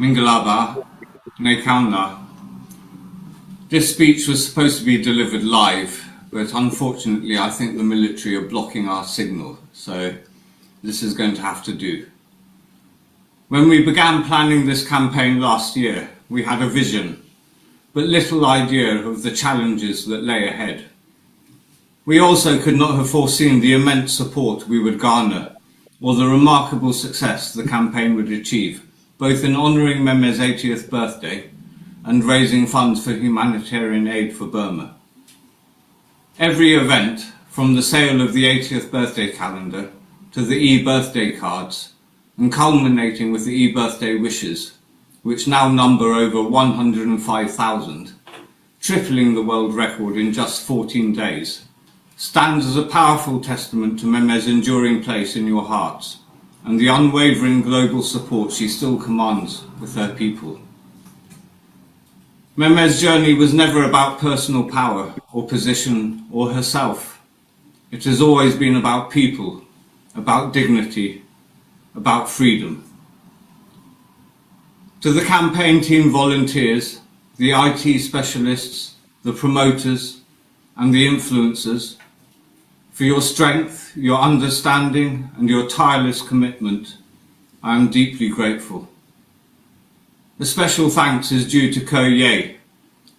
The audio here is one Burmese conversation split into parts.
Mingalaba, Nekauna. This speech was supposed to be delivered live, but unfortunately, I think the military are blocking our signal, so this is going to have to do. When we began planning this campaign last year, we had a vision, but little idea of the challenges that lay ahead. We also could not have foreseen the immense support we would garner or the remarkable success the campaign would achieve, both in honouring Meme's 80th birthday and raising funds for humanitarian aid for Burma. Every event, from the sale of the 80th birthday calendar to the e-birthday cards, and culminating with the e-birthday wishes, which now number over 105,000, tripling the world record in just 14 days, stands as a powerful testament to Meme's enduring place in your hearts and the unwavering global support she still commands with her people. Meme's journey was never about personal power or position or herself. It has always been about people, about dignity, about freedom. To the campaign team volunteers, the IT specialists, the promoters, and the influencers, for your strength, your understanding, and your tireless commitment, I am deeply grateful. A special thanks is due to Ko Ye,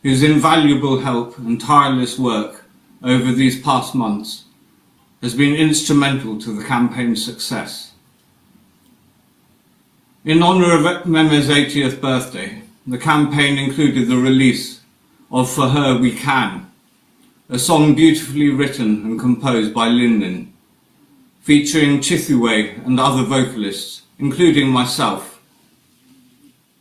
whose invaluable help and tireless work over these past months has been instrumental to the campaign's success. In honour of Meme's 80th birthday, the campaign included the release of For Her We Can, a song beautifully written and composed by Lin featuring Chithue and other vocalists, including myself.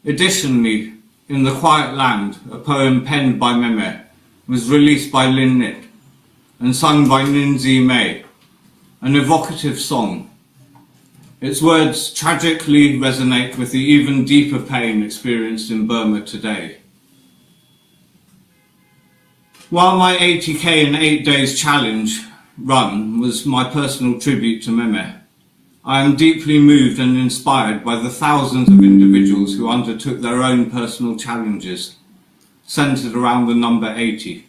Additionally, In the Quiet Land, a poem penned by Meme, was released by Lin Nit and sung by Ninzi May, an evocative song its words tragically resonate with the even deeper pain experienced in Burma today. While my 80k in 8 days challenge run was my personal tribute to Meme, I am deeply moved and inspired by the thousands of individuals who undertook their own personal challenges, centered around the number 80.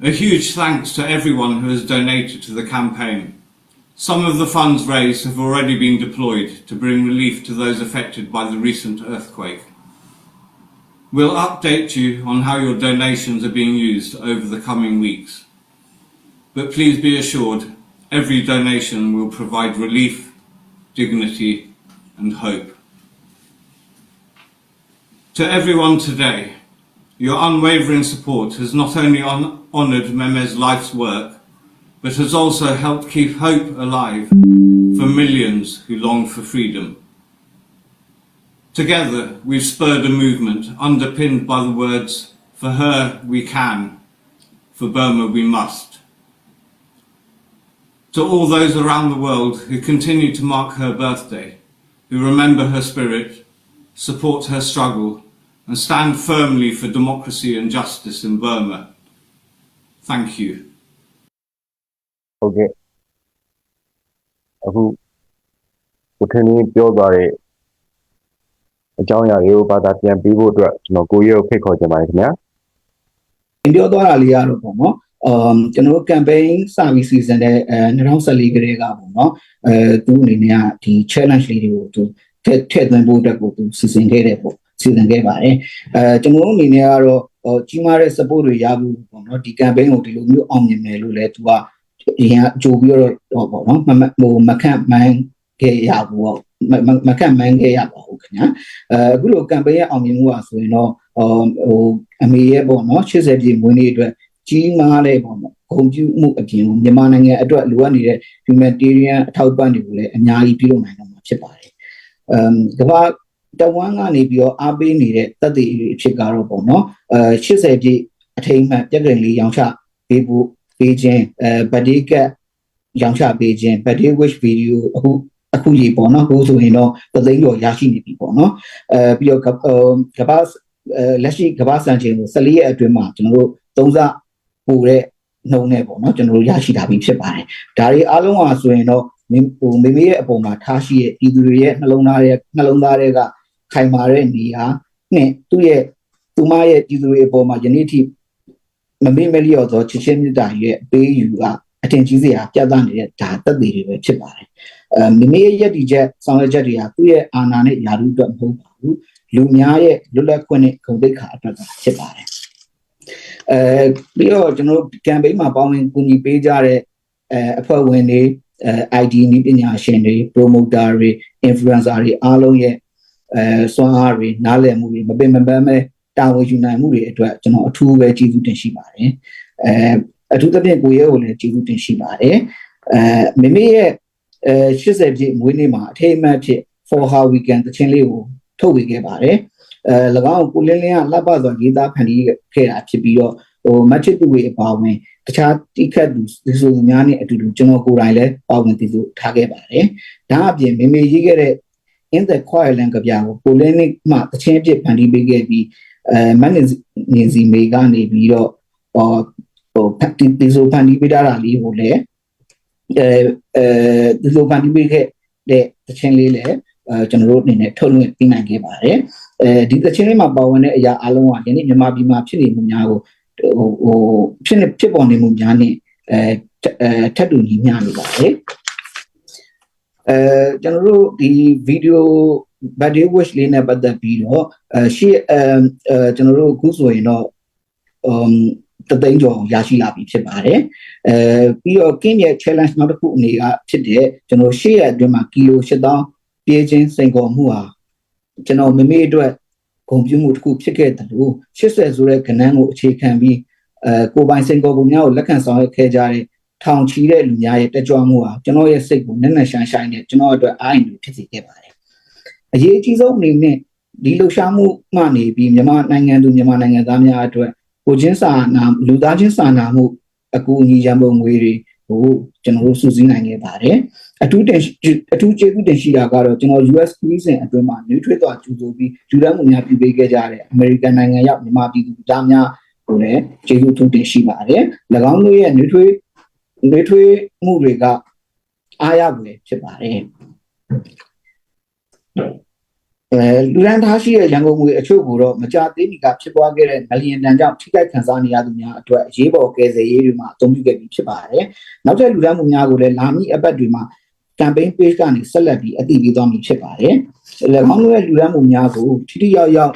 A huge thanks to everyone who has donated to the campaign some of the funds raised have already been deployed to bring relief to those affected by the recent earthquake. We'll update you on how your donations are being used over the coming weeks. But please be assured, every donation will provide relief, dignity and hope. To everyone today, your unwavering support has not only honoured Meme's life's work, but has also helped keep hope alive for millions who long for freedom. Together, we've spurred a movement underpinned by the words, For her we can, for Burma we must. To all those around the world who continue to mark her birthday, who remember her spirit, support her struggle, and stand firmly for democracy and justice in Burma, thank you. ဟုတ်ကဲ့အခုကိုထင်းင်းပြောသွားတဲ့ အကြောင်းအရာတွေကိုဘာသာပြန်ပြီးဖို့အတွက်ကျွန်တော်ကိုရဲကိုဖိတ်ခေါ်ချင်ပါတယ်ခင်ဗျာပြောသွားတာလေးရတော့ပေါ့နော်အမ်ကျွန်တော်တို့ campaign စပြီး season တဲ့အဲ2014ကလေးကပေါ့နော်အဲသူအနေနဲ့ကဒီ challenge လေးတွေကိုသူထည့်ထည့်သွင်းဖို့အတွက်ကိုသူစီစဉ်ခဲ့တယ်ပေါ့စီစဉ်ခဲ့ပါတယ်အဲကျွန်တော်တို့အနေနဲ့ကတော့ဟိုကြီးမားတဲ့ support တွေရဖို့ပေါ့နော်ဒီ campaign ကိုဒီလိုမျိုးအောင်မြင်မယ်လို့လည်းသူကအရင်ကကြိုပြီးတော့ပေါ့နော်မဟိုမခန့်မှန်းခဲ့ရဘူးပေါ့ မခန့်မှန်းခဲ့ရပါဘူးခင်ဗျာအဲအခုလို campaign ရဲ့အောင်မြင်မှုอ่ะဆိုရင်တော့ဟိုအမေရဲ့ပေါ့နော်80ပြည့်မွေးနေ့အတွက်ကြီးမားတဲ့ပေါ့နော်ဂုဏ်ပြုမှုအပြင်မြန်မာနိုင်ငံအတွက်လိုအပ်နေတဲ့ humanitarian အထောက်ပံ့တွေကိုလည်းအများကြီးပြုလုပ်နိုင်တော့မှာဖြစ်ပါတယ်။အမ်ကမ္ဘာတဝမ်းကနေပြီးတော့အားပေးနေတဲ့တပ်တွေအဖြစ်ကတော့ပေါ့နော်အဲ80ပြည့်အထိမ်းအမှတ်ပြက်ကလေးရောင်းချပေးဖို့ပေးခြင်းအဲဗတ်ဒီကတ်ရောင်းချပေးခြင်းဗတ်ဒီ wish video အခု အခုကြီးပေါ့နော်ဟိုဆိုရင်တော့သသိန်းကျော်ရရှိနေပြီပေါ့နော်အဲပြီးတော့ကမ္ဘာလက်ရှိကမ္ဘာစံချိန်ကို14ရက်အတွင်းမှာကျွန်တော်တို့သုံးစပို့တဲ့နှုံနဲ့ပေါ့နော်ကျွန်တော်တို့ရရှိတာပြီးဖြစ်ပါတယ်ဒါတွေအားလုံးဟာဆိုရင်တော့ဟိုမိမိရဲ့အပေါ်မှာထားရှိရဲ့ပြည်သူတွေရဲ့နှလုံးသားရဲ့နှလုံးသားတွေကခိုင်မာတဲ့နေရာနဲ့သူ့ရဲ့သူမရဲ့ပြည်သူတွေအပေါ်မှာယနေ့ထိမမေ့မလျော့သောချစ်ချင်းမြတ်တာရဲ့အပေးယူကအထင်ကြီးစရာပြသနေတဲ့ဒါတက်သေးတွေပဲဖြစ်ပါတယ်အဲမိမိရဲ့ယက်တီချက်ဆောင်ရွက်ချက်တွေဟာသူ့ရဲ့အာဏာနဲ့ယာရုအတွက်မဟုတ်ပါဘူးလူများရဲ့လွတ်လပ်ခွင့်နဲ့ဂုဏ်သိက္ခာအတွက်သာဖြစ်ပါတယ်အဲပြီးတော့ကျွန်တော်တို့ campaign မှာပေါင်းဝင်ကူညီပေးကြတဲ့အဲအဖွဲ့ဝင်တွေအဲ ID နည်းပညာရှင်တွေ promoter တွေ influencer တွေအားလုံးရဲ့အဲစွမ်းအားတွေနားလည်မှုတွေမပင်မပန်းပဲတာဝန်ယူနိုင်မှုတွေအတွက်ကျွန်တော်အထူးပဲကျေးဇူးတင်ရှိပါတယ်အဲအထူးသဖြင့်ကိုရဲကိုလည်းကျေးဇူးတင်ရှိပါတယ်အဲမိမိရဲ့ အဲ80ပြည့်မွေးနေ့မှာအထိမ်းအမှတ်ဖြစ် for how weekend တခြင်းလေးကိုထုတ်ဝေခဲ့ပါတယ်အဲ၎င်းကိုလင်းလင်းကလှပစွာရေးသားဖန်တီးခဲ့တာဖြစ်ပြီးတော့ဟိုမတ်ချစ်သူတွေအပါအဝင်တခြားတိခတ်သူဒီဆိုသူများနဲ့အတူတူကျွန်တော်ကိုယ်တိုင်လည်းပါဝင်တည်သူထားခဲ့ပါတယ်ဒါအပြင်မေမေရေးခဲ့တဲ့ in the quiet land ကပြာကိုကိုလင်းလင်းမှတခြင်းအဖြစ်ဖန်တီးပေးခဲ့ပြီးအဲမတ်နေစီမေကနေပြီးတော့ဟိုဟိုဖတ်တီဒီဆိုဖန်တီးပေးတာလေးကိုလည်း အဲအဲဒီလိုဖန်တီးပေးခဲ့တဲ့တခြင်းလေးလည်းအဲကျွန်တော်တို့အနေနဲ့ထုတ်လွှင့်ပေးနိုင်ခဲ့ပါတယ်အဲဒီတခြင်းလေးမှာပါဝင်တဲ့အရာအလုံးကယနေ့မြန်မာပြည်မှာဖြစ်နေမှုများကိုဟိုဟိုဖြစ်နေဖြစ်ပေါ်နေမှုများနဲ့အဲအဲထပ်တူညီမျှနေပါတယ်အဲကျွန်တော်တို့ဒီဗီဒီယို birthday wish လေးနဲ့ပတ်သက်ပြီးတော့အဲရှေ့အဲအဲကျွန်တော်တို့အခုဆိုရင်တော့ um တသိန်းကျော်ရရှိလာပြီဖြစ်ပါတယ်အဲပြီးတော့ King ရဲ့ challenge နောက်တစ်ခုအနေကဖြစ်တဲ့ကျွန်တော်ရှေ့ရအတွင်းမှာကီလို8000ပြေးခြင်းစိန်ခေါ်မှုဟာကျွန်တော်မမေအတွက်ဂုံပြမှုတစ်ခုဖြစ်ခဲ့တယ်လို့80ဆိုတဲ့ကဏ္ဍကိုအခြေခံပြီးအဲကိုပိုင်စိန်ခေါ်မှုများကိုလက်ခံဆောင်ရွက်ခဲ့ကြတဲ့ထောင်ချီတဲ့လူများရဲ့တက်ကြွမှုဟာကျွန်တော်ရဲ့စိတ်ကိုနက်နက်ရှိုင်းရှိုင်းနဲ့ကျွန်တော်အတွက်အားအင်တွေဖြစ်စေခဲ့ပါတယ်အရေးအကြီးဆုံးအနေနဲ့ဒီလှူရှားမှုမှနေပြီးမြန်မာနိုင်ငံသူမြန်မာနိုင်ငံသားများအတွက် ကိုချင်းစာနာလူသားချင်းစာနာမှုအကူအညီရန်ပုံငွေတွေကိုကျွန်တော်တို့စုစည်းနိုင်ခဲ့ပါတယ်အထူးတင်အထူးကျေးဇူးတင်ရှိတာကတော့ကျွန်တော် US Cruising အတွင်းမှာ new trade သွားကျူဆိုပြီးလူဒန်းမှုများပြုပေးခဲ့ကြတဲ့ American နိုင်ငံရောက်မြန်မာပြည်သူသားများကိုလည်းကျေးဇူးထူးတင်ရှိပါတယ်၎င်းတို့ရဲ့ new trade new trade မှုတွေကအားရဖွယ်ဖြစ်ပါတယ် အဲလူရန်ထားရှိတဲ့ရန်ကုန်ငွေအချို့ကိုတော့မကြသေးမီကဖြစ်ပွားခဲ့တဲ့မလီယံတန်ကြောင့်ထိခိုက်ခံစားနေရသူများအတွက်အရေးပေါ်ကယ်ဆယ်ရေးတွေမှာအသုံးပြုခဲ့ပြီးဖြစ်ပါတယ်။နောက်ထပ်လူရန်မှုများကိုလည်းလာမည့်အပတ်တွေမှာ campaign page ကနေဆက်လက်ပြီးအသိပေးသွားမည်ဖြစ်ပါတယ်။၎င်းတို့ရဲ့လူရန်မှုများကိုထိထိရောက်ရောက်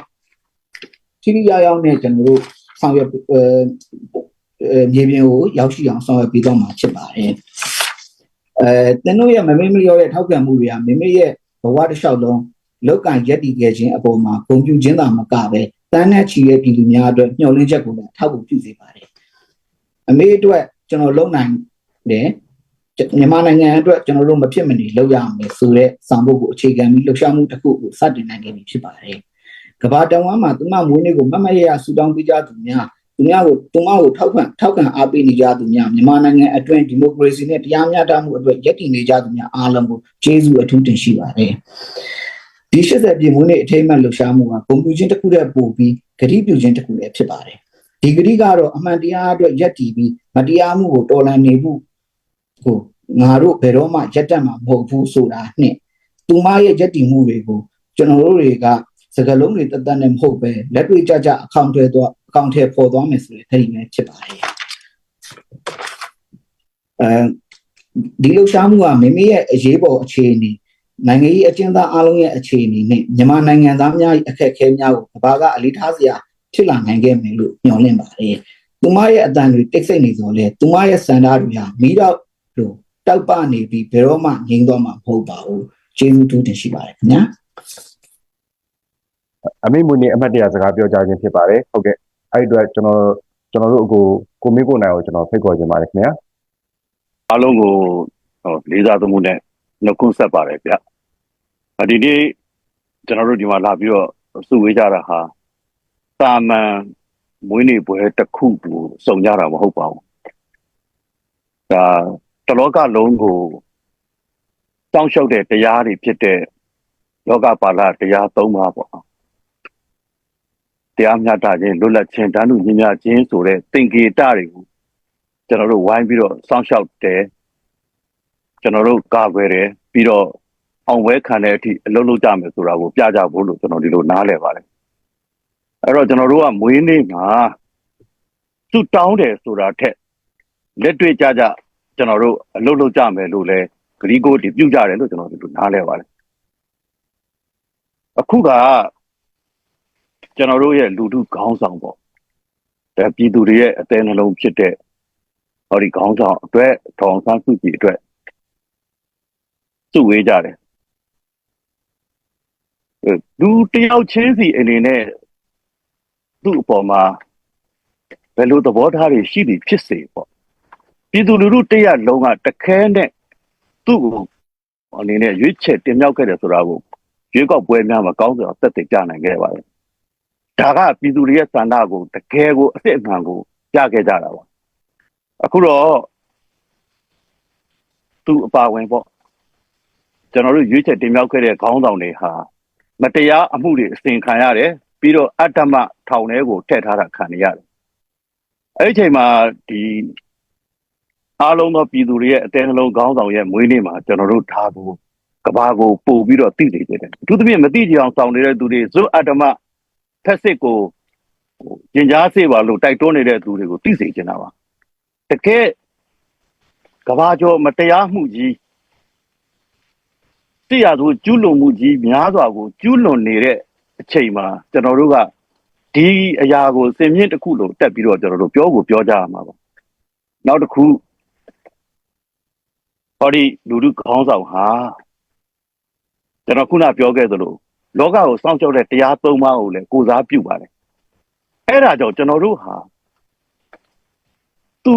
ထိထိရောက်ရောက်နဲ့ကျွန်တော်တို့ဆောင်ရွက်အဲမြေပြင်ကိုရောက်ရှိအောင်ဆောင်ရွက်ပေးသွားမှာဖြစ်ပါတယ်။အဲတင်တို့ရဲ့မမေ့မလျော့ရဲ့ထောက်ခံမှုတွေကမမေ့ရဲ့ဘဝတစ်လျှောက်လုံး လောက်ကရက်တည်ခဲ့ခြင်းအပေါ်မှာဂုဏ်ပြုခြင်းသာမကပဲတန်းနဲ့ချီရဲ့ပြည်သူများအတွက်ညှော်လင့်ချက်ကိုလည်းထောက်ကူပြုစေပါတယ်။အမေအတွက်ကျွန်တော်လုံနိုင်တယ်မြန်မာနိုင်ငံအတွက်ကျွန်တော်တို့မဖြစ်မနေလုပ်ရမယ်ဆိုတဲ့ဆောင်ပုဒ်ကိုအခြေခံပြီးလှုပ်ရှားမှုတစ်ခုကိုစတင်နိုင်ခဲ့ပြီဖြစ်ပါတယ်။ကဘာတဝန်မှာသူမမွေးနေ့ကိုမမရရဆူတောင်းပေးကြသူများသူများကိုသူမကိုထောက်ခံထောက်ခံအားပေးနေကြသူများမြန်မာနိုင်ငံအတွင်းဒီမိုကရေစီနဲ့တရားမျှတမှုအတွက်ရည်တည်နေကြသူများအားလုံးကိုကျေးဇူးအထူးတင်ရှိပါတယ်။ ဒီ80ပြည်မွေးနေ့အထိမ်းအမှတ်လှူရှားမှုကဂုဏ်ပြုခြင်းတစ်ခုတည်းပို့ပြီးဂတိပြုခြင်းတစ်ခုလည်းဖြစ်ပါတယ်ဒီဂတိကတော့အမှန်တရားအတွက်ယက်တည်ပြီးမတရားမှုကိုတော်လှန်နေမှုကိုငါတို့ဘယ်တော့မှရက်တက်မှာမဟုတ်ဘူးဆိုတာနဲ့သူမရဲ့ယက်တည်မှုတွေကိုကျွန်တော်တို့တွေကစကလုံးတွေတသက်နဲ့မဟုတ်ပဲလက်တွေ့ကြကြအကောင့်ထဲတော့အကောင့်ထဲပေါ်သွားမယ်ဆိုတဲ့ခရီးပဲဖြစ်ပါတယ်အဲဒီလှူရှားမှုကမိမိရဲ့အရေးပေါ်အခြေအနေ နိုင်ငံရေးအကျဉ်းသားအားလုံးရဲ့အခြေအနေနဲ့မြန်မာနိုင်ငံသားများ၏အခက်အခဲများကိုဘာကအလေးထားစရာဖြစ်လာနိုင်ခဲ့မယ်လို့ညွှန်လင့်ပါတယ်။သူမရဲ့အတန်တွေတိတ်ဆိတ်နေဆိုလဲသူမရဲ့စန္ဒတွေဟာမိတော့လို့တောက်ပနေပြီးဘယ်တော့မှငြိမ်းသွားမှာမဟုတ်ပါဘူး။ကျေးဇူးတူးတင်ရှိပါတယ်ခင်ဗျာအမိမူနေအမှတ်တရစကားပြောကြားခြင်းဖြစ်ပါတယ်ဟုတ်ကဲ့အဲ့ဒီအတွက်ကျွန်တော်ကျွန်တော်တို့အကိုကိုမေကိုနိုင်ကိုကျွန်တော်ဖိတ်ခေါ်ခြင်းပါတယ်ခင်ဗျာအားလုံးကိုဟိုလေးစားသမှုနဲ့နှုတ်ခွန်းဆက်ပါတယ်ဗျ။ ဒီနေ့ကျွန်တော်တို့ဒီမှာလာပြီးတော့စုဝေးကြတာဟာတာမန်မွေးနေ့ပွဲတစ်ခုကိုစုံကြတာမဟုတ်ပါဘူး။ဒါတလောကလုံးကိုတောင်းလျှောက်တဲ့တရားတွေဖြစ်တဲ့လောကပါဠတရား၃ပါးပေါ့။တရားမျှတခြင်းလွတ်လပ်ခြင်းတန်းတူညီမျှခြင်းဆိုတဲ့သင်္ကေတတွေကိုကျွန်တော်တို့ဝိုင်းပြီးတော့စောင့်ရှောက်တယ်ကျွန်တော်တို့ကာကွယ်တယ်ပြီးတော့ အောင်ပွဲခံတဲ့အထိအလုပ်လုပ်ကြမယ်ဆိုတာကိုပြကြဖို့လို့ကျွန်တော်ဒီလိုနားလည်ပါတယ်အဲ့တော့ကျွန်တော်တို့ကမွေးနေ့မှာသူ့တောင်းတယ်ဆိုတာထက်လက်တွေ့ကြကြကျွန်တော်တို့အလုပ်လုပ်ကြမယ်လို့လဲဂရီကိုဒီပြုတ်ကြတယ်လို့ကျွန်တော်ဒီလိုနားလည်ပါတယ်အခုကကျွန်တော်တို့ရဲ့လူထုခေါင်းဆောင်ပေါ့ဒါပြည်သူတွေရဲ့အသေးနှလုံးဖြစ်တဲ့ဟောဒီခေါင်းဆောင်အတွက်ထောင်ဆန်းစုကြည်အတွက်စုဝေးကြတယ်အဲ လူတယောက်ချင်းစီအနေနဲ့သူ့အပေါ်မှာဘယ်လိုသဘောထားတွေရှိသည်ဖြစ်စေပေါ့ပြည်သူလူထုတရက်လုံးကတခဲနဲ့သူ့ကိုအနေနဲ့ရွေးချယ်တင်မြှောက်ခဲ့တယ်ဆိုတာကိုရွေးကောက်ပွဲများမှာကောင်းစွာသက်သေပြနိုင်ခဲ့ပါတယ်ဒါကပြည်သူတွေရဲ့စန္ဒကိုတကယ်ကိုအစ်စ်အမှန်ကိုပြခဲ့ကြတာပါအခုတော့သူအပါဝင်ပေါ့ကျွန်တော်တို့ရွေးချယ်တင်မြှောက်ခဲ့တဲ့ခေါင်းဆောင်တွေဟာ မတရားအမှုတွေအစဉ်ခံရတယ်ပြီးတော့အတ္တမထောင်ထဲကိုထည့်ထားတာခံရတယ်အဲ့ဒီအချိန်မှာဒီအားလုံးသောပြည်သူတွေရဲ့အသေးနှလုံးခေါင်းဆောင်ရဲ့မွေးနေ့မှာကျွန်တော်တို့ဒါကိုကဘာကိုပို့ပြီးတော့သိစေတယ်အထူးသဖြင့်မသိကြအောင်ဆောင်နေတဲ့သူတွေဇွတ်အတ္တမဖက်စစ်ကိုဟိုကျင်ကြားစေပါလို့တိုက်တွန်းနေတဲ့သူတွေကိုသိစေချင်တာပါတကယ်ကဘာကျော်မတရားမှုကြီး တရားသူကျူးလွန်မှုကြီးများစွာကိုကျူးလွန်နေတဲ့အချိန်မှာကျွန်တော်တို့ကဒီအရာကိုစင်မြင့်တစ်ခုလို့တက်ပြီးတော့ကျွန်တော်တို့ပြောကိုပြောကြရမှာပါနောက်တစ်ခုဟောဒီလူလူခေါင်းဆောင်ဟာကျွန်တော်ခုနပြောခဲ့သလိုလောကကိုစောင့်ကြောက်တဲ့တရားသုံးပါးကိုလည်းကိုစားပြုပါတယ်အဲ့ဒါကြောင့်ကျွန်တော်တို့ဟာသူ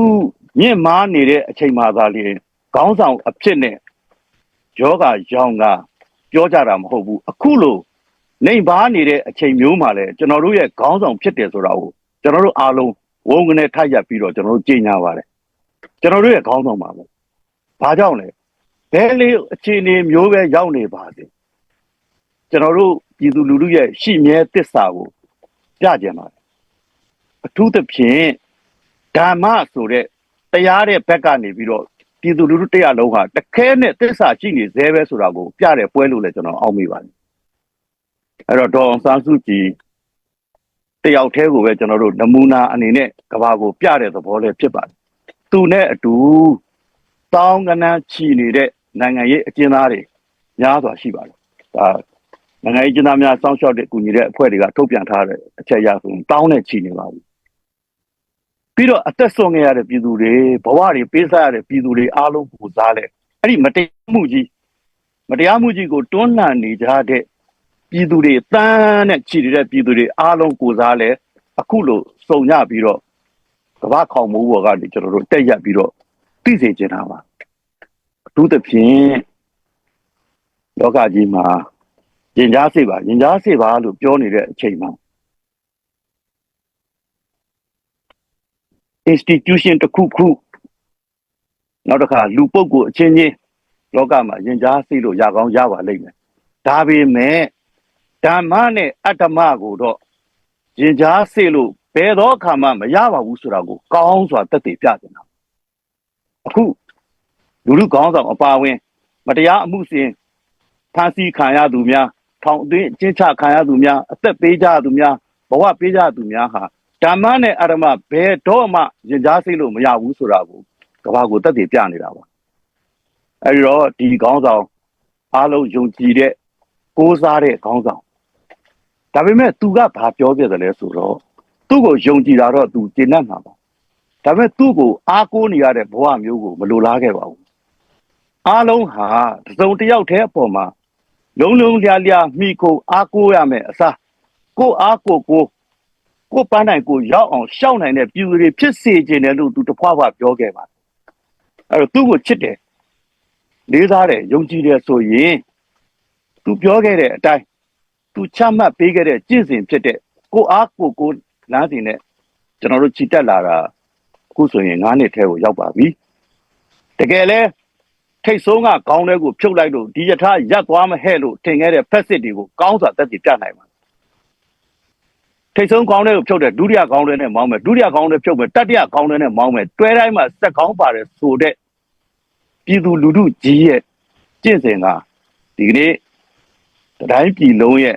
မြင့်မားနေတဲ့အချိန်မှသာလေခေါင်းဆောင်အဖြစ်နဲ့ ယောဂရောင်ကပြောကြတာမဟုတ်ဘူးအခုလို့နေပါနေတဲ့အချိန်မျိုးမှာလဲကျွန်တော်တို့ရဲ့ခေါင်းဆောင်ဖြစ်တယ်ဆိုတာကိုကျွန်တော်တို့အားလုံးဝုန်းကနေထိုက်ရပြီးတော့ကျွန်တော်တို့ကြေညာပါတယ်ကျွန်တော်တို့ရဲ့ခေါင်းဆောင်ပါပဲဘာကြောင့်လဲဘယ်လေးအခြေအနေမျိုးပဲရောက်နေပါစေကျွန်တော်တို့ပြည်သူလူထုရဲ့ရှိမြဲသစ္စာကိုပြကြပါတယ်အထူးသဖြင့်ဓမ္မဆိုတဲ့တရားတဲ့ဘက်ကနေပြီးတော့ ပြည်သူလူထုတရားလုံးဟာတခဲနဲ့သစ္စာရှိနေသေးပဲဆိုတာကိုပြတဲ့ပွဲလို့လည်းကျွန်တော်အောက်မိပါတယ်အဲ့တော့ဒေါ်အောင်ဆန်းစုကြည်တယောက်တည်းကိုပဲကျွန်တော်တို့နမူနာအနေနဲ့ကဘာကိုပြတဲ့သဘောလေးဖြစ်ပါတယ်သူနဲ့အတူတောင်းကနန်းချီနေတဲ့နိုင်ငံရေးအကျဉ်းသားတွေများစွာရှိပါတယ်ဒါနိုင်ငံရေးအကျဉ်းသားများစောင့်ရှောက်တဲ့ကူညီတဲ့အဖွဲ့တွေကထုတ်ပြန်ထားတဲ့အချက်အရဆိုရင်တောင်းနဲ့ချီနေပါဘူး ပြီးတော့အသက်ဆုံးခဲ့ရတဲ့ပြည်သူတွေဘဝတွေပေးစားရတဲ့ပြည်သူတွေအားလုံးကိုစားလဲအဲ့ဒီမတရားမှုကြီးမတရားမှုကြီးကိုတွန်းလှန်နေကြတဲ့ပြည်သူတွေတန်းနဲ့ချီနေတဲ့ပြည်သူတွေအားလုံးကိုစားလဲအခုလို့စုံညပြီးတော့ကမ္ဘာခေါင်မိုးပေါ်ကနေကျွန်တော်တို့တက်ရက်ပြီးတော့သိစေချင်တာပါအထူးသဖြင့်လောကကြီးမှာရင်ကြားစေပါရင်ကြားစေပါလို့ပြောနေတဲ့အချိန်မှာ institution တစ်ခုခုနောက်တစ်ခါလူပုဂ္ဂိုလ်အချင်းချင်းလောကမှာရင်ကြားစေလို့ရကောင်းရပါလိမ့်မယ်ဒါပေမဲ့ဓမ္မနဲ့အတ္တမကိုတော့ရင်ကြားစေလို့ဘယ်တော့အခါမှမရပါဘူးဆိုတာကိုကောင်းစွာသက်သေပြနေတာအခုလူလူကောင်းဆောင်အပါဝင် မတရားအမှုစဉ်ဖန်ဆီးခံရသူများထောင်အသွင်းအကျဉ်းချခံရသူများအသက်ပေးကြသူများဘဝပေးကြသူများဟာ ဓမ္မနဲ့အရမဘယ်တော့မှရင်ကြားစိတ်လို့မရဘူးဆိုတာကိုကဘာကိုတက်တည်ပြနေတာပါအဲဒီတော့ဒီခေါင်းဆောင်အားလုံးယုံကြည်တဲ့ကိုးစားတဲ့ခေါင်းဆောင်ဒါပေမဲ့သူကဘာပြောပြတယ်လဲဆိုတော့သူ့ကိုယုံကြည်တာတော့သူကျင့်တတ်မှာပါဒါပေမဲ့သူ့ကိုအားကိုးနေရတဲ့ဘဝမျိုးကိုမလိုလားခဲ့ပါဘူးအားလုံးဟာတစ်စုံတစ်ယောက်တည်းအပေါ်မှာလုံးလုံးလျားလျားမိကိုအားကိုးရမယ်အစားကိုအားကိုကို ကိုပန်းနိုင်ကိုရောက်အောင်ရှောက်နိုင်တဲ့ပြည်သူတွေဖြစ်စေခြင်းတယ်လို့သူတဖွာဖွာပြောခဲ့ပါတယ်အဲ့တော့သူ့ကိုချစ်တယ်လေးစားတယ်ယုံကြည်တယ်ဆိုရင်သူပြောခဲ့တဲ့အတိုင်းသူချမှတ်ပေးခဲ့တဲ့ကျင့်စဉ်ဖြစ်တဲ့ကိုအားကိုကိုလမ်းစဉ်နဲ့ကျွန်တော်တို့ချီတက်လာတာအခုဆိုရင်9နှစ်ထဲကိုရောက်ပါပြီတကယ်လဲထိတ်ဆုံးကခေါင်းထဲကိုဖြုတ်လိုက်လို့ဒီယထာရက်သွားမဟဲ့လို့ထင်ခဲ့တဲ့ဖက်စစ်တွေကိုကောင်းစွာတက်တည်ပြနိုင်ပါ ထိတ်ဆုံးခေါင်းထဲကိုဖြုတ်တဲ့ဒုတိယခေါင်းထဲနဲ့မောင်းမယ်ဒုတိယခေါင်းထဲဖြုတ်မယ်တတိယခေါင်းထဲနဲ့မောင်းမယ်တွဲတိုင်းမှာစက်ခေါင်းပါတယ်ဆိုတဲ့ပြည်သူလူထုကြီးရဲ့ကျင့်စဉ်ကဒီကနေ့တိုင်းပြည်လုံးရဲ့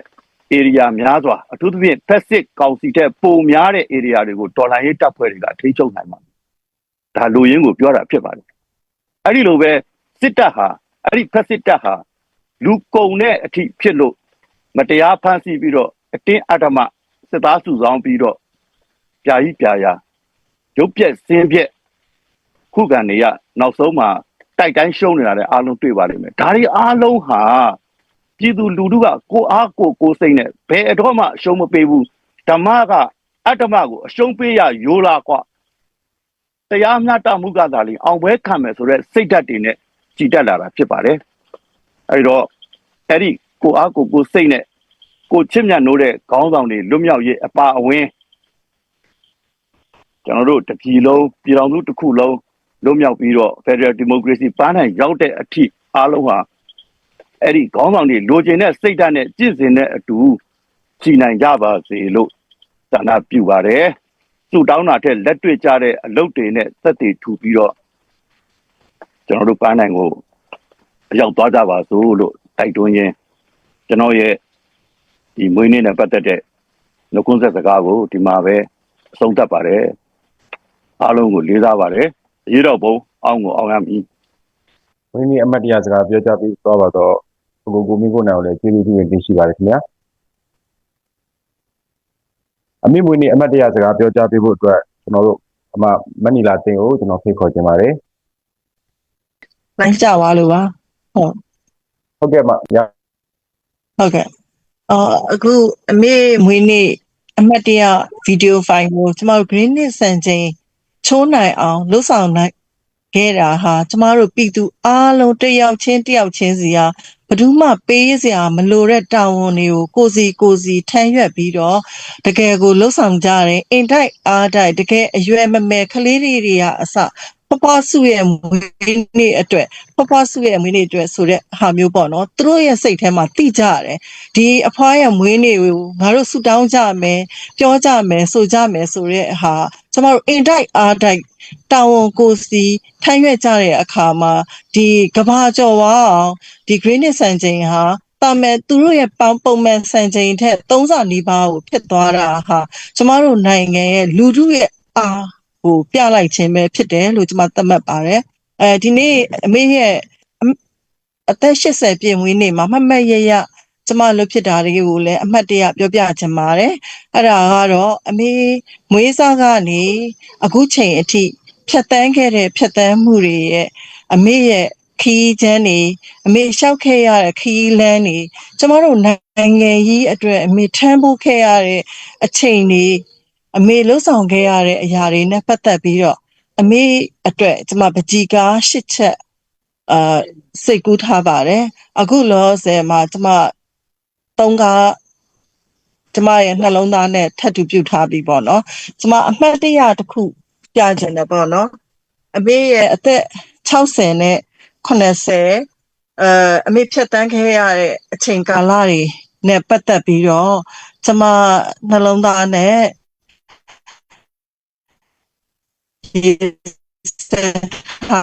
area များစွာအထူးသဖြင့် passive ကောင်စီတဲ့ပုံများတဲ့ area တွေကိုဒေါ်လာရေးတပ်ဖွဲ့တွေကထိချုပ်နိုင်မှာဒါလူရင်းကိုပြောတာဖြစ်ပါတယ်အဲ့ဒီလိုပဲစစ်တပ်ဟာအဲ့ဒီ passive တပ်ဟာလူကုန်တဲ့အထိဖြစ်လို့မတရားဖမ်းဆီးပြီးတော့အတင်းအဓမ္မ စစ်သားစုဆောင်ပြီးတော့ပြာကြီးပြာရာရုပ်ပြက်စင်းပြက်ခုခံတွေကနောက်ဆုံးမှာတိုက်တိုင်းရှုံးနေတာလည်းအားလုံးတွေ့ပါလိမ့်မယ်ဒါတွေအားလုံးဟာပြည်သူလူထုကကိုအားကိုကိုစိတ်နဲ့ဘယ်အတော့မှအရှုံးမပေးဘူးဓမ္မကအတ္တမကိုအရှုံးပေးရရိုးလားကွာတရားမျှတမှုကသာလေအောင်ပွဲခံမယ်ဆိုတော့စိတ်ဓာတ်တွေနဲ့ကြည်တက်လာတာဖြစ်ပါတယ်အဲဒီတော့အဲ့ဒီကိုအားကိုကိုစိတ်နဲ့ ကိုချစ်မြတ်နိုးတဲ့ခေါင်းဆောင်တွေလွတ်မြောက်ရေးအပါအဝင်ကျွန်တော်တို့တပြည်လုံးပြည်တော်စုတစ်ခုလုံးလွတ်မြောက်ပြီးတော့ Federal Democracy ပန်းနိုင်ရောက်တဲ့အထိအားလုံးဟာအဲ့ဒီခေါင်းဆောင်တွေလိုချင်တဲ့စိတ်ဓာတ်နဲ့ကြင့်စင်တဲ့အတူကြည်နိုင်ကြပါစေလို့ဆန္ဒပြုပါတယ်။သူ့တောင်းတာထက်လက်တွေ့ကြတဲ့အလုပ်တွေနဲ့သက်တည်ထူပြီးတော့ကျွန်တော်တို့ပန်းနိုင်ကိုအရောက်သွားကြပါစို့လို့တိုက်တွန်းရင်းကျွန်တော်ရဲ့ ဒီမွေးနေ့နဲ့ပတ်သက်တဲ့နှုတ်ခွန်းဆက်စကားကိုဒီမှာပဲအဆုံးသတ်ပါတယ်။အားလုံးကိုလေးစားပါတယ်။ရေတော့ဘုံအောင်ကိုအောင်ရမည်ဝင်းကြီးအမတ်တရားစကားပြောကြားပြီးသွားပါတော့ကိုကိုကိုမင်းကိုနိုင်ကိုလည်းကျေးဇူးပြုတင်ရှိပါတယ်ခင်ဗျာအမိမွေးနေ့အမတ်တရားစကားပြောကြားပေးဖို့အတွက်ကျွန်တော်တို့အမမနီလာတင်ကိုကျွန်တော်ဖိတ်ခေါ်ခြင်းပါတယ်လိုက်ကြပါလို့ပါဟုတ်ကဲ့မရဟုတ်ကဲ့ အော်အခုအမေမွေးနေ့အမတ်တရဗီဒီယိုဖိုင်ကိုကျမတို့ green နဲ့စံချိန်ချိုးနိုင်အောင်လှုပ်ဆောင်နိုင်ခဲ့တာဟာကျမတို့ပြည်သူအားလုံးတစ်ယောက်ချင်းတစ်ယောက်ချင်းစီဟာဘယ်သူမှပေးစရာမလိုတဲ့တာဝန်တွေကိုကိုယ်စီကိုယ်စီထမ်းရွက်ပြီးတော့တကယ်ကိုလှုပ်ဆောင်ကြတယ်အိမ်တိုက်အားတိုက်တကယ်အရွယ်မမယ်ကလေးတွေတွေကအစ ပပစုရဲ့မွေးနေ့အတွက်ပပစုရဲ့မွေးနေ့အတွက်ဆိုတဲ့ဟာမျိုးပေါ့နော်သူတို့ရဲ့စိတ်ထဲမှာတိကြရတယ်ဒီအဖွားရဲ့မွေးနေ့ကိုငါတို့ဆူတောင်းကြမယ်ပြောကြမယ်ဆိုကြမယ်ဆိုတဲ့ဟာကျမတို့အင်တိုက်အားတိုက်တာဝန်ကိုယ်စီထမ်းရွက်ကြတဲ့အခါမှာဒီကဘာကျော်ဝအောင်ဒီ green စံချိန်ဟာတာမဲ့သူတို့ရဲ့ပေါင်းပုံမှန်စံချိန်ထက်3ဆနီးပါးကိုဖြစ်သွားတာဟာကျမတို့နိုင်ငံရဲ့လူထုရဲ့အား ကိုပြလိုက်ခြင်းပဲဖြစ်တယ်လို့ကျမသတ်မှတ်ပါတယ်အဲဒီနေ့အမေရဲ့အသက်80ပြည့်မွေးနေ့မှာမတ်မတ်ရရကျမလုပ်ဖြစ်တာတွေကိုလည်းအမှတ်တရပြောပြချင်ပါတယ်အဲ့ဒါကတော့အမေမွေးစားကနေအခုချိန်အထိဖြတ်တန်းခဲ့တဲ့ဖြတ်တန်းမှုတွေရဲ့အမေရဲ့ခီးချမ်းနေအမေလျှောက်ခဲ့ရတဲ့ခီးလန်းနေကျမတို့နိုင်ငံကြီးအတွက်အမေထမ်းဖို့ခဲ့ရတဲ့အချိန်တွေ အမေလှုပ်ဆောင်ခဲ့ရတဲ့အရာတွေနဲ့ပတ်သက်ပြီးတော့အမေအတွက်ကျမပကြီးကားရှစ်ချက်အာစိတ်ကူးထားပါတယ်အခုလောဆယ်မှာကျမသုံးကားကျမရဲ့နှလုံးသားနဲ့ထပ်တူပြုတ်ထားပြီးပေါ့နော်ကျမအမှတ်တရတစ်ခုပြချင်တယ်ပေါ့နော်အမေရဲ့အသက်60နဲ့80အဲအမေဖြတ်တန်းခဲ့ရတဲ့အချိန်ကာလတွေနဲ့ပတ်သက်ပြီးတော့ကျမနှလုံးသားနဲ့ ဒီစဟာ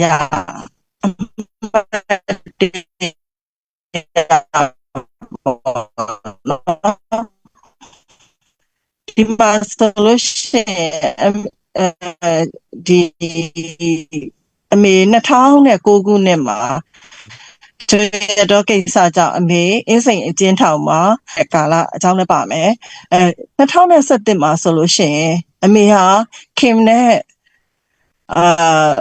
ရအမှတ်တရဒီမှာဆိုလို့ရှိရင်အဲဒီအမေ2009ခုနှစ်မှာကျွန်တော်ကိစ္စကြောင့်အမေအင်းစိန်အကျဉ်းထောင်မှာကာလအကြောင်းလည်းပါမယ်အဲ2017မှာဆိုလို့ရှိရင် အမေဟာခင်နဲ့အာ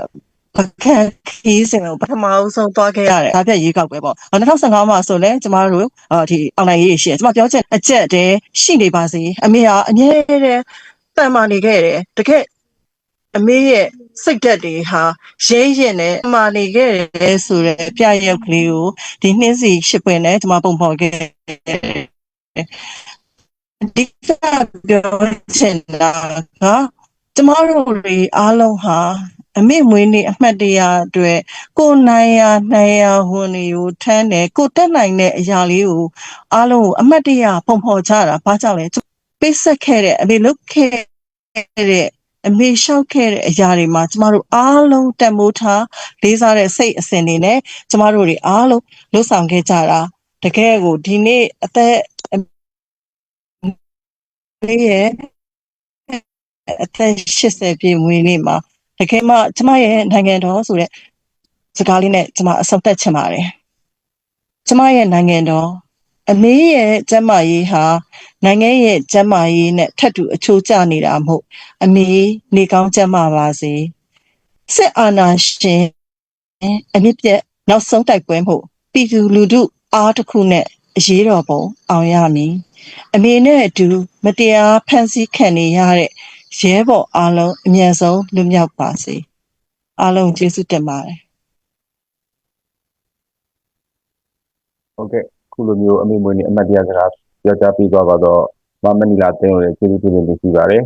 ပကခီးစင်ကိုပထမအဆုံးသွားခဲ့ရတယ်ဒါပြရေးကောက်ပဲပေါ့2015မှာဆိုလဲကျမတို့အာဒီအွန်လိုင်းရေးရှိတယ်ကျမပြောချက်အကျက်တည်းရှိနေပါစေအမေဟာအမြဲတမ်းတန်မာနေခဲ့တယ်တကယ်အမေရဲ့စိတ်ဓာတ်တွေဟာရဲရင်နဲ့မာနေခဲ့တယ်ဆိုတဲ့ပြရုပ်ကလေးကိုဒီနှင်းစီရှစ်ပွင့်နဲ့ကျမပုံဖော်ခဲ့တယ် ဒီကပြောချင်တာကကျမတို့တွေအားလုံးဟာအမေမွေးနေ့အမှတ်တရအတွက်ကိုနိုင်ရနိုင်ရဝန်တွေကိုထမ်းတယ်ကိုတက်နိုင်တဲ့အရာလေးကိုအားလုံးကိုအမှတ်တရပုံဖော်ကြတာဘာကြောင့်လဲပိတ်ဆက်ခဲ့တဲ့အမေလုတ်ခဲ့တဲ့အမေလျှောက်ခဲ့တဲ့အရာတွေမှာကျမတို့အားလုံးတန်မိုးထားလေးစားတဲ့စိတ်အစဉ်တွေနဲ့ကျမတို့တွေအားလုံးလှုပ်ဆောင်ခဲ့ကြတာတကယ်ကိုဒီနေ့အသက်အ လေးရဲ့အသက်80ပြည့်မွေးနေ့မှာတကယ်မှကျမရဲ့နိုင်ငံတော်ဆိုတဲ့စကားလေးနဲ့ကျမအဆုံးသတ်ချင်ပါတယ်ကျမရဲ့နိုင်ငံတော်အမေရဲ့ကျမ်းမာရေးဟာနိုင်ငံရဲ့ကျမ်းမာရေးနဲ့ထပ်တူအချိုးကျနေတာမဟုတ်အမေနေကောင်းကျမ်းမာပါစေစစ်အာဏာရှင်အမြင့်ပြတ်နောက်ဆုံးတိုက်ပွဲမှုပြည်သူလူထုအားတစ်ခုနဲ့အရေးတော်ပုံအောင်ရမည် အမေနဲ့အတူ မတရားဖန်ဆီးခံနေရတဲ့ရဲဘော်အားလုံးအမြန်ဆုံးလွတ်မြောက်ပါစေအားလုံးကျေးဇူးတင်ပါတယ်ဟုတ်ကဲ့ခုလိုမျိုးအမေမွေးနေ့အမတ်တရားစကားပြောကြားပေးသွားပါတော့မမနီလာတင်းကိုလည်းကျေးဇူးတင်နေရှိပါတယ်